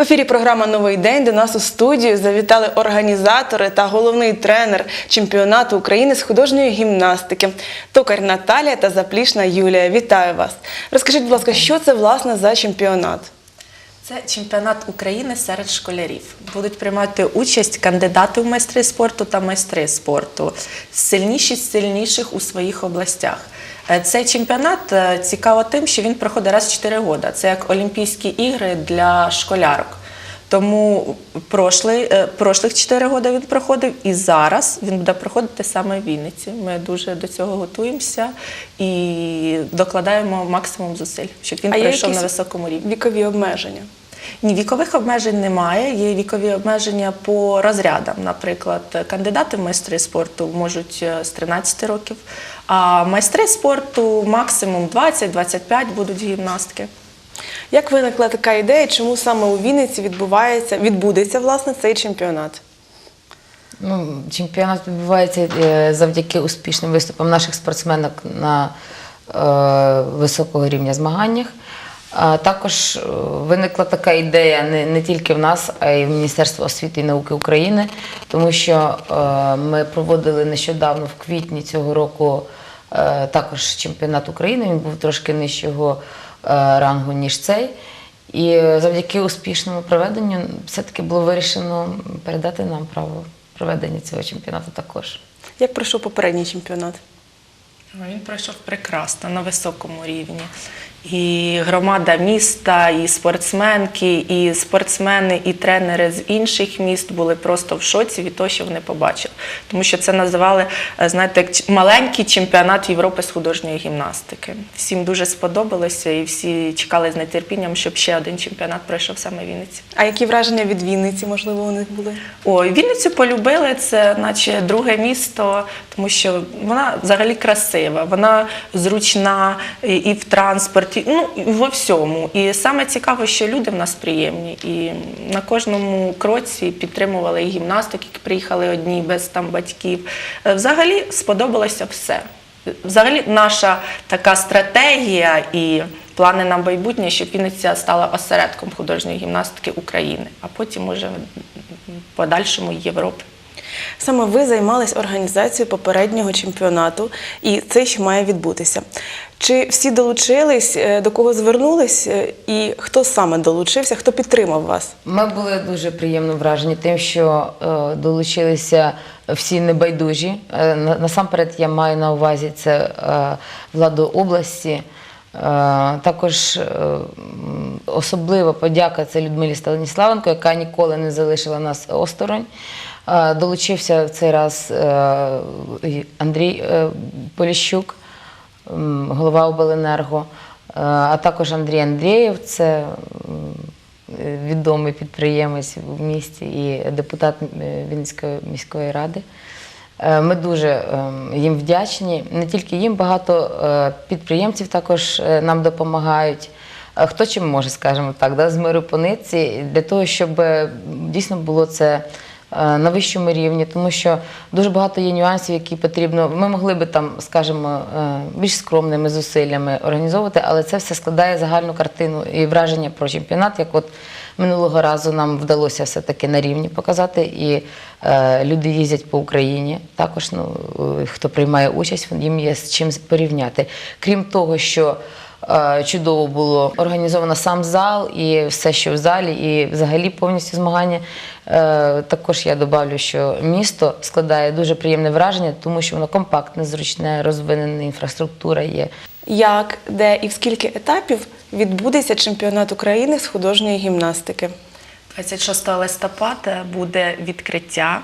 В ефірі програма Новий день до нас у студію завітали організатори та головний тренер чемпіонату України з художньої гімнастики Токар Наталія та Заплішна Юлія. Вітаю вас! Розкажіть, будь ласка, що це власне за чемпіонат? Це чемпіонат України серед школярів. Будуть приймати участь кандидати в майстри спорту та майстри спорту, сильніші з сильніших у своїх областях. Е, Цей чемпіонат е, цікаво тим, що він проходить раз в 4 роки. Це як Олімпійські ігри для школярок. Тому прошлий, е, прошлих 4 роки він проходив, і зараз він буде проходити саме в Вінниці. Ми дуже до цього готуємося і докладаємо максимум зусиль, щоб він А пройшов на високому рівні. Вікові обмеження. Ні, вікових обмежень немає. Є вікові обмеження по розрядам. Наприклад, кандидати в майстри спорту можуть е, з 13 років, а майстри спорту максимум 20-25 будуть гімнастки. Як виникла така ідея, чому саме у Вінниці відбувається, відбудеться власне цей чемпіонат? Ну, чемпіонат відбувається е, завдяки успішним виступам наших спортсменок на е, високого рівня змаганнях. Також е, виникла така ідея не, не тільки в нас, а й в Міністерстві освіти і науки України, тому що е, ми проводили нещодавно в квітні цього року е, також чемпіонат України. Він був трошки нижчого рангу, ніж цей. І завдяки успішному проведенню все-таки було вирішено передати нам право проведення цього чемпіонату також. Як пройшов попередній чемпіонат? Він пройшов прекрасно на високому рівні. І громада міста, і спортсменки, і спортсмени, і тренери з інших міст були просто в шоці від того, що вони побачили. Тому що це називали, е, знаєте, як маленький чемпіонат Європи з художньої гімнастики. Всім дуже сподобалося, і всі чекали з нетерпінням, щоб ще один чемпіонат пройшов саме в Вінниці. А які враження від Вінниці, можливо, у них були? Ой, Вінницю полюбили, це наче друге місто, тому що вона взагалі красива, вона зручна і в транспорті, ну во всьому. І саме цікаво, що люди в нас приємні. І на кожному кроці підтримували і гімнасток, які приїхали одні без там батьків. Е, Взагалі сподобалося все. Взагалі, наша така стратегія і плани на майбутнє, щоб Вінниця стала осередком художньої гімнастики України, а потім уже в подальшому Європи. Саме ви займались організацією попереднього чемпіонату, і це ще має відбутися. Чи всі долучились, е, до кого звернулись, е, і хто саме долучився, хто підтримав вас? Ми були дуже приємно вражені тим, що е, долучилися всі небайдужі. Насамперед я маю на увазі це владу області. Також особлива подяка це Людмилі Станіславенко, яка ніколи не залишила нас осторонь. Долучився в цей раз е, Андрій е, Поліщук, голова обленерго, е, а також Андрій Андрієв, це відомий підприємець в місті і депутат Вінницької міської ради. Ми дуже ем, їм вдячні. Не тільки їм, багато підприємців також нам допомагають. Хто чим може, скажімо так, да, з миру по для того, щоб дійсно було це на вищому рівні, тому що дуже багато є нюансів, які потрібно. Ми могли би там, скажімо, е, більш скромними зусиллями організовувати, але це все складає загальну картину і враження про чемпіонат. Як от минулого разу нам вдалося все-таки на рівні показати, і е, люди їздять по Україні. Також ну, е, хто приймає участь, їм є з чим порівняти. Крім того, що Е, Чудово було організовано сам зал і все, що в залі, і взагалі повністю змагання. Е, Також я добавлю, що місто складає дуже приємне враження, тому що воно компактне, зручне, розвинена інфраструктура є. Як, де і в скільки етапів відбудеться чемпіонат України з художньої гімнастики? 26 листопада буде відкриття,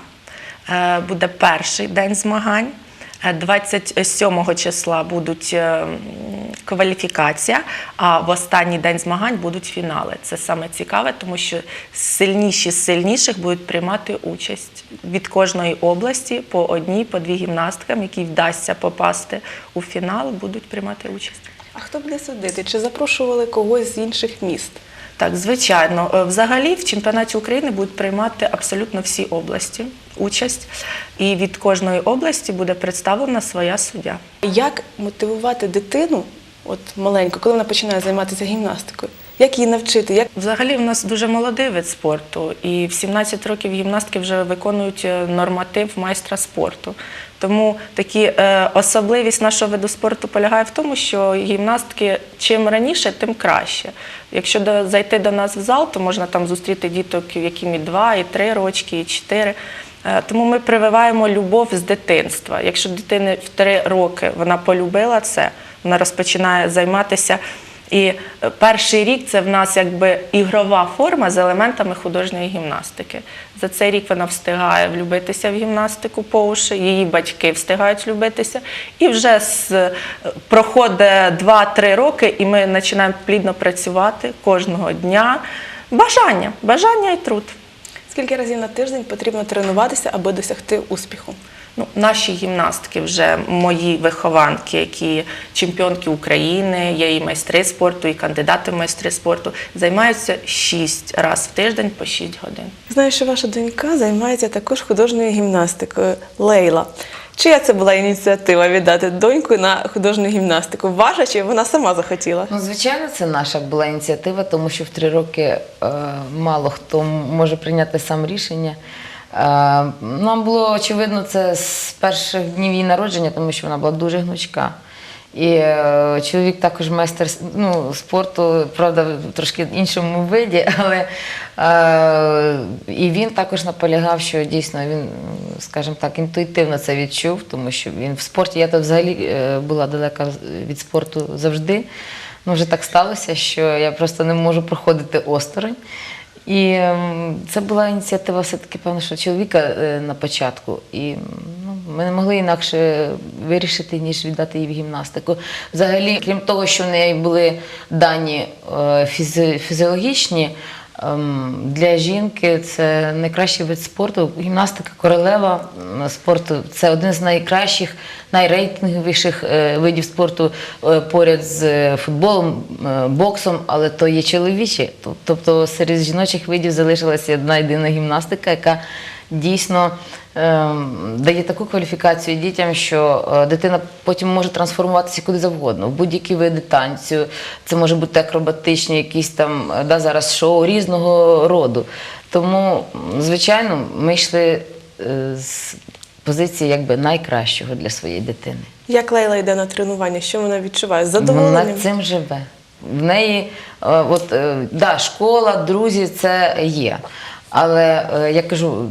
е, буде перший день змагань. Е, 27 числа будуть е, кваліфікація, а в останній день змагань будуть фінали. Це саме цікаве, тому що сильніші з сильніших будуть приймати участь від кожної області по одній, по дві гімнасткам, які вдасться попасти у фінал, будуть приймати участь. А хто буде судити? Чи запрошували когось з інших міст? Так, звичайно. Е, Взагалі в чемпіонаті України будуть приймати абсолютно всі області участь, і від кожної області буде представлена своя суддя. Як мотивувати дитину, от маленьку, коли вона починає займатися гімнастикою? Як її навчити? Як Взагалі в нас дуже молодий вид спорту, і в 17 років гімнастки вже виконують е, норматив майстра спорту. Тому такі е, особливість нашого виду спорту полягає в тому, що гімнастки чим раніше, тим краще. Якщо до, зайти до нас в зал, то можна там зустріти діток, яким і 2, і 3 рочки, і 4. Е, Тому ми прививаємо любов з дитинства. Якщо дитини в 3 роки вона полюбила це, вона розпочинає займатися. І е, перший рік це в нас якби ігрова форма з елементами художньої гімнастики. За цей рік вона встигає влюбитися в гімнастику по уші, її батьки встигають влюбитися. І вже з, е, проходить 2-3 роки, і ми починаємо плідно працювати кожного дня. Бажання, бажання і труд. скільки разів на тиждень потрібно тренуватися, аби досягти успіху? Ну, наші гімнастки вже мої вихованки, які чемпіонки України, є і майстри спорту, і кандидати в майстри спорту, займаються 6 разів в тиждень по 6 годин. Знаю, що ваша донька займається також художньою гімнастикою Лейла. Чия це була ініціатива віддати доньку на художню гімнастику? Ваша чи вона сама захотіла? Ну, звичайно, це наша була ініціатива, тому що в три роки е, мало хто може прийняти сам рішення. Е, нам було очевидно це з перших днів її народження, тому що вона була дуже гнучка. І е, чоловік також майстер ну, спорту, правда, в трошки іншому виді, але е, і він також наполягав, що дійсно він, скажімо так, інтуїтивно це відчув, тому що він в спорті, я то взагалі е, була далека від спорту завжди. Ну, вже так сталося, що я просто не можу проходити осторонь. І ем, це була ініціатива все-таки, певно, що чоловіка е, на початку. І ну, ми не могли інакше вирішити, ніж віддати її в гімнастику. Взагалі, крім того, що в неї були дані е, фізіологічні, для жінки це найкращий вид спорту. Гімнастика королева спорту це один з найкращих, найрейтинговіших е, видів спорту е, поряд з е, футболом, боксом, але то є чоловічі. Тобто серед жіночих видів залишилася одна єдина гімнастика, яка дійсно ем, дає таку кваліфікацію дітям, що е, дитина потім може трансформуватися куди завгодно, в будь-які види танцю. Це може бути акробатичні, якісь там е, да, зараз шоу різного роду. Тому, звичайно, ми йшли е, з позиції якби найкращого для своєї дитини. Як Лейла йде на тренування? Що вона відчуває? З Вона цим живе. В неї, от, да, школа, друзі, це є. Але е, я кажу,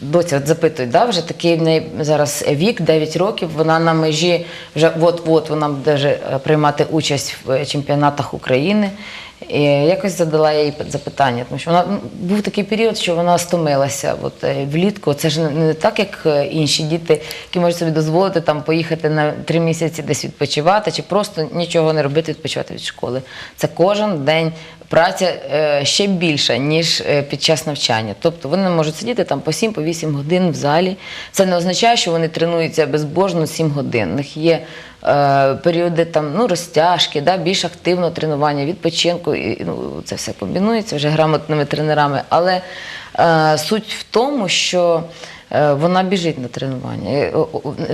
доця от запитують, да, вже такий в неї зараз вік, 9 років, вона на межі, вже от-от вона буде е, приймати участь в е, чемпіонатах України. І якось задала їй запитання, тому що вона ну, був такий період, що вона стомилася. От влітку це ж не- так, як інші діти, які можуть собі дозволити там поїхати на три місяці десь відпочивати, чи просто нічого не робити, відпочивати від школи. Це кожен день праця е, ще більша, ніж е, під час навчання. Тобто вони можуть сидіти там по 7 по 8 годин в залі. Це не означає, що вони тренуються безбожно 7 годин. У них є е, періоди там ну розтяжки, да, більш активного тренування, відпочинку. І, ну, це все комбінується вже грамотними тренерами. Але е, суть в тому, що вона біжить на тренування. Е,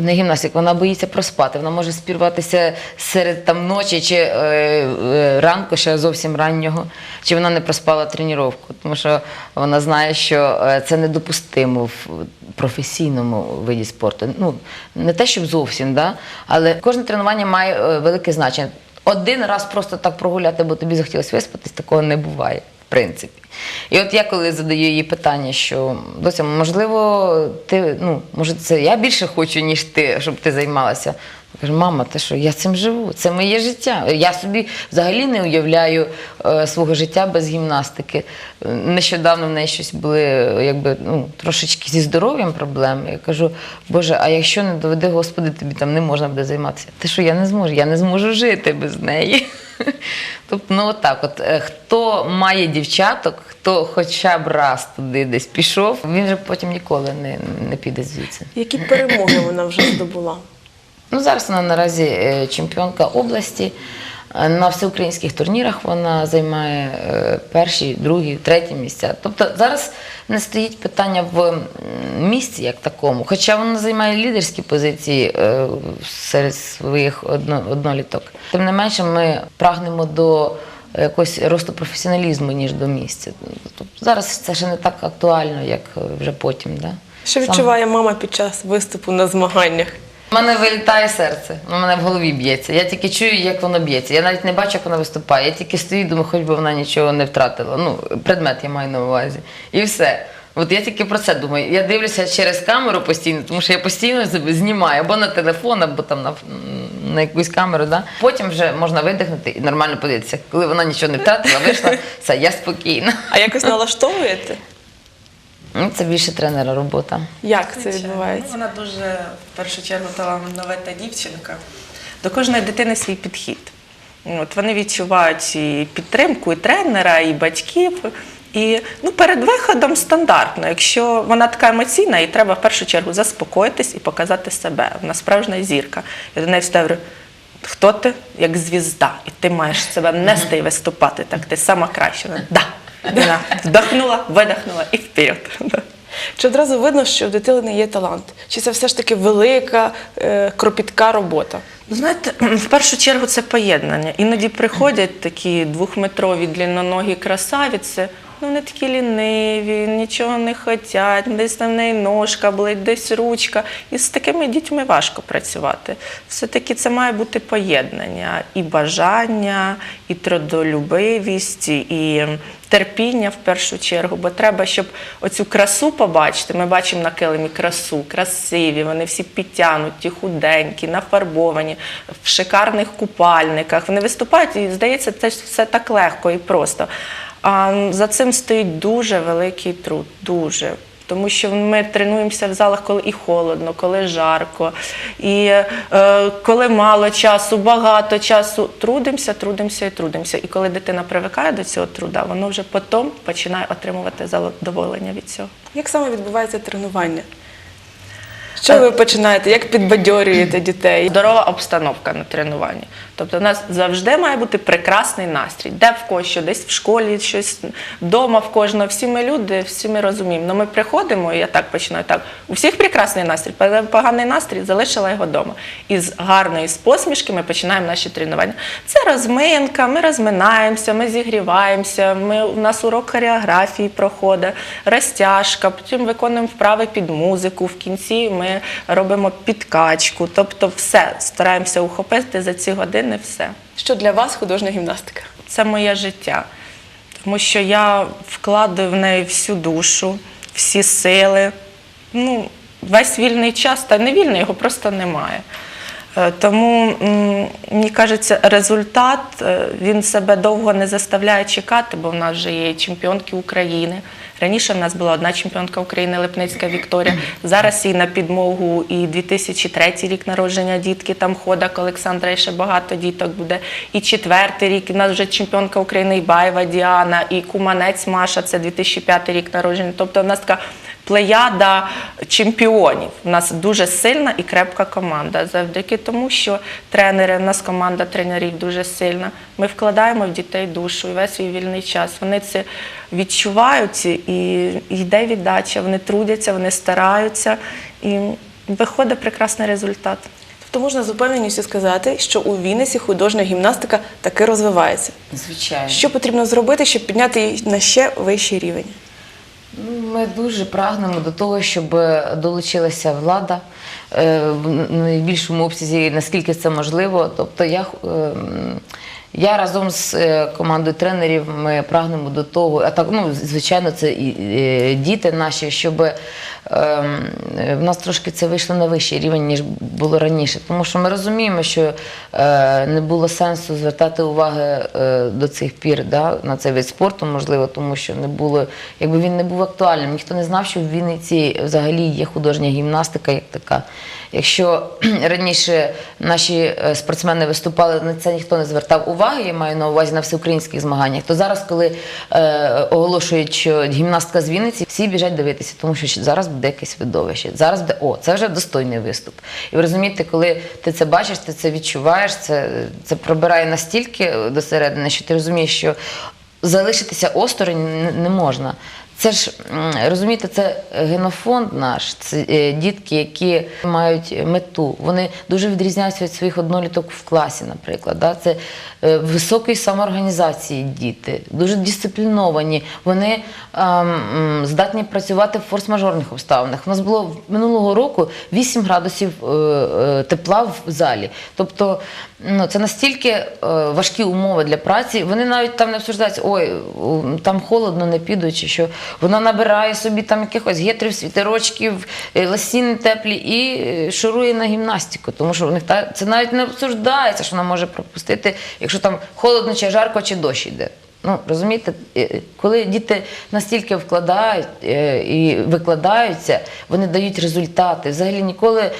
Не гімнастик, вона боїться проспати. Вона може спірватися серед там ночі чи е, е, ранку, ще зовсім раннього, чи вона не проспала тренування. Тому що вона знає, що е, це недопустимо в професійному виді спорту. Ну, не те, щоб зовсім, да? але кожне тренування має е, велике значення. Один раз просто так прогуляти, бо тобі захотілося виспатись, такого не буває, принципі. І от я коли задаю їй питання, що дося, можливо, ти, ну, може, це я більше хочу, ніж ти, щоб ти займалася. Каже, мама, ти що, я цим живу, це моє життя. Я собі взагалі не уявляю е, свого життя без гімнастики. Нещодавно в неї щось були якби, ну, трошечки зі здоров'ям проблеми. Я кажу, Боже, а якщо не доведе, Господи, тобі там не можна буде займатися. Ти що, я не зможу, я не зможу жити без неї. Тобто, ну отак, от е, хто має дівчаток, хто хоча б раз туди десь пішов, він же потім ніколи не, не піде звідси. Які перемоги вона вже здобула? Ну, зараз вона наразі е, чемпіонка області. Е, На всеукраїнських турнірах вона займає е, перші, другі, треті місця. Тобто зараз не стоїть питання в місці як такому, хоча вона займає лідерські позиції серед своїх одно- одноліток. Тим не менше, ми прагнемо до якогось росту професіоналізму, ніж до місця. Тобто зараз це ще не так актуально, як вже потім. Да? Що відчуває мама під час виступу на змаганнях? У мене вилітає серце, у мене в голові б'ється. Я тільки чую, як воно б'ється. Я навіть не бачу, як вона виступає. Я тільки стою і думаю, хоч би вона нічого не втратила. Ну, предмет я маю на увазі. І все. От я тільки про це думаю. Я дивлюся через камеру постійно, тому що я постійно знімаю або на телефон, або там на, на якусь камеру. Да? Потім вже можна видихнути і нормально подивитися. Коли вона нічого не втратила, вийшла, все, я спокійна. А якось налаштовуєте? Це більше тренера робота. Як це відбувається? Ну, вона дуже в першу чергу талановита дівчинка. До кожної дитини свій підхід. От вони відчувають і підтримку і тренера, і батьків. І ну, перед виходом стандартно. Якщо вона така емоційна, їй треба в першу чергу заспокоїтись і показати себе. Вона справжня зірка. Я до неї вставлю, хто ти? Як звізда. І ти маєш себе нести і виступати. Так, ти сама краща. Вона, Да. Вона вдохнула, видихнула і вперед. Чи одразу видно, що в дитини є талант? Чи це все ж таки велика, е, кропітка робота? Ну, Знаєте, в першу чергу це поєднання. Іноді приходять такі двохметрові длінноногі красавиці, ну вони такі ліниві, нічого не хочуть, десь в неї ножка болить, десь ручка. І з такими дітьми важко працювати. Все-таки це має бути поєднання і бажання, і трудолюбивість, і терпіння в першу чергу, бо треба, щоб оцю красу побачити. Ми бачимо на килимі красу, красиві, вони всі підтягнуті, худенькі, нафарбовані, в шикарних купальниках. Вони виступають і здається, це все так легко і просто. А за цим стоїть дуже великий труд, дуже. Тому що ми тренуємося в залах, коли і холодно, коли жарко, і е, коли мало часу, багато часу. Трудимося, трудимося і трудимося. І коли дитина привикає до цього труда, воно вже потім починає отримувати задоволення від цього. Як саме відбувається тренування? Що ви починаєте? Як підбадьорюєте дітей? Здорова обстановка на тренуванні. Тобто, у нас завжди має бути прекрасний настрій. Де в когось що, десь в школі, щось вдома в кожного. Всі ми люди, всі ми розуміємо. Ну ми приходимо, і я так починаю. Так, у всіх прекрасний настрій, поганий настрій залишила його вдома. І з гарної з посмішки ми починаємо наші тренування. Це розминка, ми розминаємося, ми зігріваємося. Ми, у нас урок хореографії проходить, розтяжка, потім виконуємо вправи під музику. В кінці ми робимо підкачку. Тобто, все стараємося ухопити за ці години. Все. Що для вас художня гімнастика? Це моє життя. Тому що я вкладаю в неї всю душу, всі сили. Ну, весь вільний час, та не вільний, його просто немає. Е, Тому, мені кажеться, результат е, він себе довго не заставляє чекати, бо в нас вже є чемпіонки України. Раніше в нас була одна чемпіонка України Липницька Вікторія. Зараз їй на підмогу і 2003 рік народження дітки там ходок Олександра, і ще багато діток буде. І четвертий рік у нас вже чемпіонка України Ібаєва Діана, і Куманець Маша, це 2005 рік народження. Тобто в нас така плеяда чемпіонів. У нас дуже сильна і крепка команда. Завдяки тому, що тренери, у нас команда тренерів дуже сильна. Ми вкладаємо в дітей душу і весь свій вільний час. Вони це відчувають і йде віддача. Вони трудяться, вони стараються і виходить прекрасний результат. Тобто можна з упевненістю сказати, що у Вінниці художня гімнастика таки розвивається. Звичайно. Що потрібно зробити, щоб підняти її на ще вищий рівень? Ми дуже прагнемо до того, щоб долучилася влада е, в найбільшому обсязі, наскільки це можливо. Тобто я, е, я разом з е, командою тренерів ми прагнемо до того, а так, ну, звичайно, це і е, діти наші, щоб е, в нас трошки це вийшло на вищий рівень, ніж було раніше. Тому що ми розуміємо, що е, не було сенсу звертати уваги е, до цих пір на цей вид спорту, можливо, тому що не було, якби він не був актуальним. Ніхто не знав, що в Вінниці взагалі є художня гімнастика як така. Якщо раніше наші е, спортсмени виступали, на це ніхто не звертав уваги, я маю на увазі на всеукраїнських змаганнях, то зараз, коли е, оголошують, що гімнастка з Вінниці, всі біжать дивитися, тому що зараз буде якесь видовище. Зараз буде о, це вже достойний виступ. І ви розумієте, коли ти це бачиш, ти це відчуваєш, це, це пробирає настільки до середини, що ти розумієш, що залишитися осторонь не можна. Це ж розумієте, це генофонд наш, це е, дітки, які мають мету. Вони дуже відрізняються від своїх одноліток в класі, наприклад. Да? Це е, високої самоорганізації діти, дуже дисципліновані. Вони ем, здатні працювати в форс-мажорних обставинах. У нас було минулого року 8 градусів е, е, тепла в залі. Тобто ну, це настільки е, важкі умови для праці. Вони навіть там не обсуждаються, ой, там холодно, не піду, чи що. Вона набирає собі там якихось гетрів, світерочків, е, ласіни теплі і е, шурує на гімнастику. Тому що у них та, це навіть не обсуждається, що вона може пропустити, якщо там холодно, чи жарко, чи дощ йде. Ну, розумієте, е, коли діти настільки вкладають і викладаються, вони дають результати. Взагалі ніколи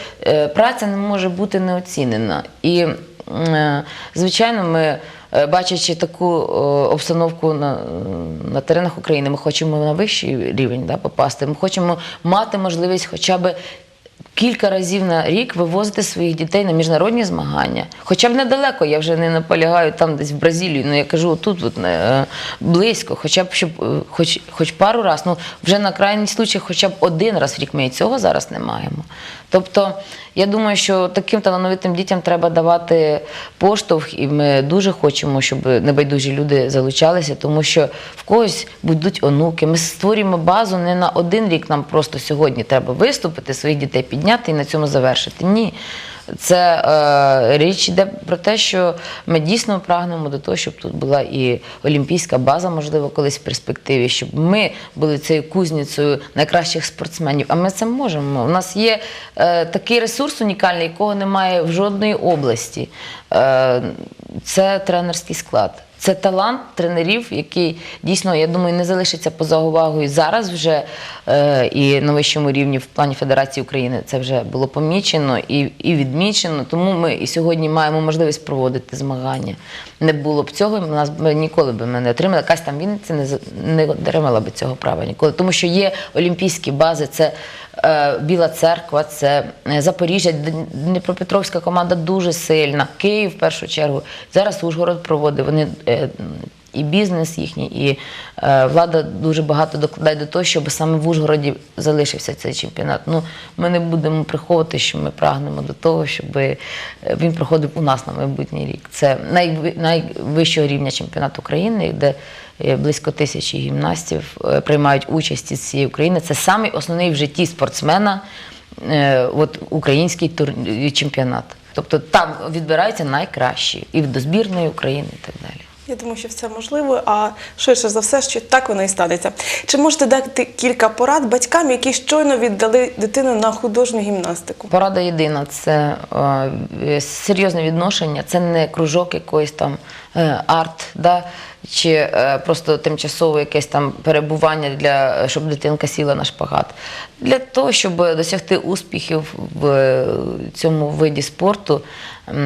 праця не може бути неоцінена. І, звичайно, ми, бачачи таку е, обстановку на, на теренах України, ми хочемо на вищий рівень попасти. Ми хочемо мати можливість хоча б кілька разів на рік вивозити своїх дітей на міжнародні змагання. Хоча б недалеко, я вже не наполягаю там десь в Бразилію, ну я кажу, тут е, близько, хоча б щоб е, хоч, хоч пару раз, ну вже на крайній случай, хоча б один раз в рік ми і цього зараз не маємо. Тобто, я думаю, що таким талановитим дітям треба давати поштовх, і ми дуже хочемо, щоб небайдужі люди залучалися, тому що в когось будуть онуки. Ми створюємо базу не на один рік. Нам просто сьогодні треба виступити, своїх дітей підняти і на цьому завершити. Ні. Це е, річ йде про те, що ми дійсно прагнемо до того, щоб тут була і олімпійська база, можливо, колись в перспективі, щоб ми були цією кузницею найкращих спортсменів. А ми це можемо. У нас є е, такий ресурс унікальний, якого немає в жодної області. Е, це тренерський склад. Це талант тренерів, який дійсно, я думаю, не залишиться поза увагою зараз вже е, і на вищому рівні в плані Федерації України це вже було помічено і, і відмічено. Тому ми і сьогодні маємо можливість проводити змагання. Не було б цього, у нас б ніколи б ми не отримали. Якась там Вінниця не, не отримала б цього права ніколи. Тому що є олімпійські бази, це Біла Церква, це е, Запоріжжя, Дніпропетровська команда дуже сильна, Київ в першу чергу. Зараз Ужгород проводить. Вони е, і бізнес їхній, і е, влада дуже багато докладає до того, щоб саме в Ужгороді залишився цей чемпіонат. Ну, ми не будемо приховувати, що ми прагнемо до того, щоб е, він проходив у нас на майбутній рік. Це найви- найвищого рівня чемпіонат України, де е, близько тисячі гімнастів е, приймають участь із цієї України. Це самий основний в житті спортсмена е, от, український тур- чемпіонат. Тобто там відбираються найкращі і до збірної України і так далі. Я думаю, що все можливо, а швидше за все, що так воно і станеться. Чи можете дати кілька порад батькам, які щойно віддали дитину на художню гімнастику? Порада єдина це е, серйозне відношення, це не кружок якоїсь там е, арт, да, чи е, просто тимчасове якесь там перебування для щоб дитинка сіла на шпагат. Для того, щоб досягти успіхів в цьому виді спорту,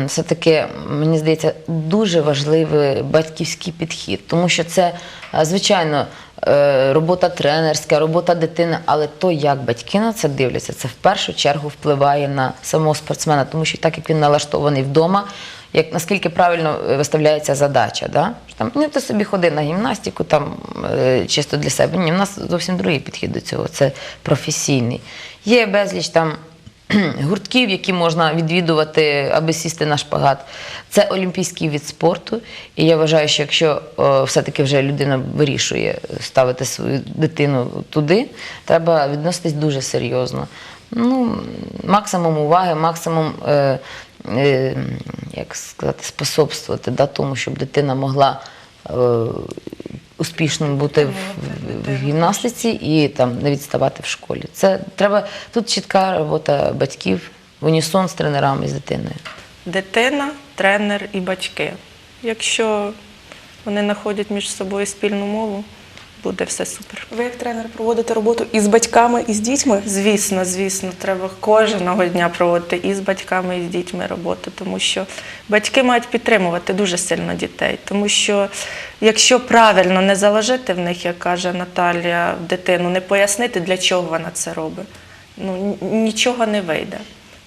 все-таки, мені здається, дуже важливий батьківський підхід, тому що це, е, звичайно, е, робота тренерська, робота дитини, але то, як батьки на це дивляться, це в першу чергу впливає на самого спортсмена, тому що так як він налаштований вдома, наскільки правильно е, виставляється задача, да? Ну, ти собі ходи на гімнастику, чисто для себе. Ні, в нас зовсім другий підхід до цього. Це професійний. Є безліч там гуртків, які можна відвідувати, аби сісти на шпагат. Це олімпійський від спорту. І я вважаю, що якщо все-таки вже людина вирішує ставити свою дитину туди, треба відноситись дуже серйозно. Ну, максимум уваги, максимум. Е, е, як сказати, способствувати да, тому, щоб дитина могла е, успішно бути в, в, гімнастиці і там не відставати в школі. Це треба тут чітка робота батьків унісон з тренерами з дитиною. Дитина, тренер і батьки. Якщо вони знаходять між собою спільну мову, буде все супер. Ви як тренер проводите роботу із батьками, і з дітьми? Звісно, звісно, треба кожного дня проводити і з батьками, і з дітьми роботу, тому що батьки мають підтримувати дуже сильно дітей. Тому що якщо правильно не заложити в них, як каже Наталія, дитину, не пояснити, для чого вона це робить, ну нічого не вийде.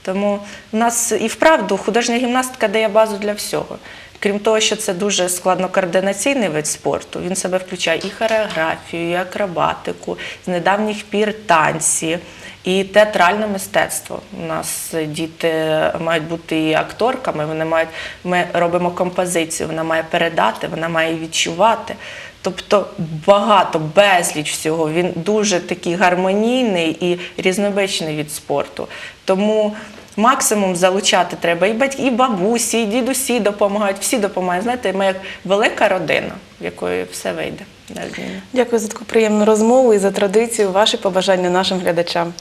Тому в нас і вправду художня гімнастика дає базу для всього. Крім того, що це дуже складнокоординаційний вид спорту, він себе включає і хореографію, і акробатику, з недавніх пір танці. І театральне мистецтво. У нас діти мають бути і акторками, вони мають, ми робимо композицію, вона має передати, вона має відчувати. Тобто багато, безліч всього. Він дуже такий гармонійний і різнобичний від спорту. Тому максимум залучати треба і батьки, і бабусі, і дідусі допомагають, всі допомагають. Знаєте, ми як велика родина, в якої все вийде. Дякую за таку приємну розмову і за традицію. Ваші побажання нашим глядачам.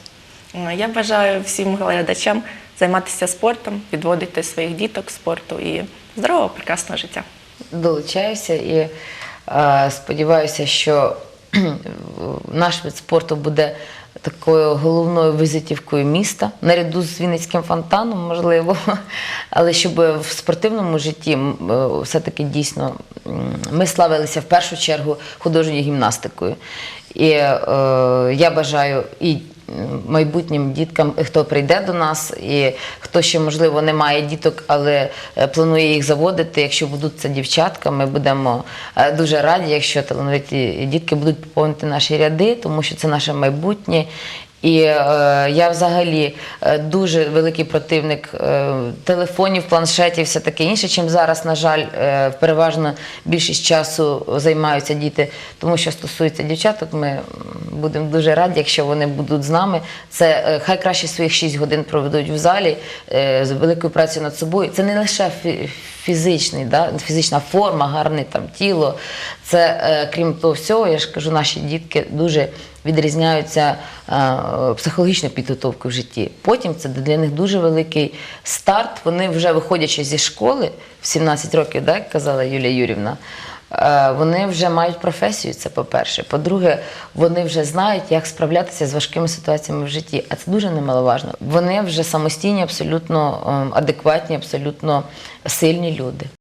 Е, Я бажаю всім глядачам займатися спортом, відводити своїх діток спорту і здорового, прекрасного життя. долучаюся і е, сподіваюся, що наш вид спорту буде такою головною визитівкою міста, наряду з Вінницьким фонтаном, можливо. Але щоб в спортивному житті е, все-таки дійсно ми славилися в першу чергу художньою гімнастикою. І е, я бажаю і майбутнім діткам, хто прийде до нас, і хто ще, можливо, не має діток, але е, планує їх заводити. Якщо будуть це дівчатка, ми будемо е, дуже раді, якщо талановиті дітки будуть поповнити наші ряди, тому що це наше майбутнє. І е, я взагалі е, дуже великий противник е, телефонів, планшетів, все таке інше, чим зараз, на жаль, е, переважно більшість часу займаються діти. Тому що стосується дівчаток, ми будемо дуже раді, якщо вони будуть з нами. Це е, хай краще своїх 6 годин проведуть в залі е, з великою працею над собою. Це не лише фі- фізичний, да, фізична форма, гарне там тіло. Це е, крім того всього, я ж кажу, наші дітки дуже відрізняються е, психологічною підготовкою в житті. Потім це для них дуже великий старт. Вони вже виходячи зі школи в 17 років, да, як казала Юлія Юрівна. Е, Вони вже мають професію, це по-перше. По-друге, вони вже знають, як справлятися з важкими ситуаціями в житті, а це дуже немаловажно. Вони вже самостійні, абсолютно ем, адекватні, абсолютно сильні люди.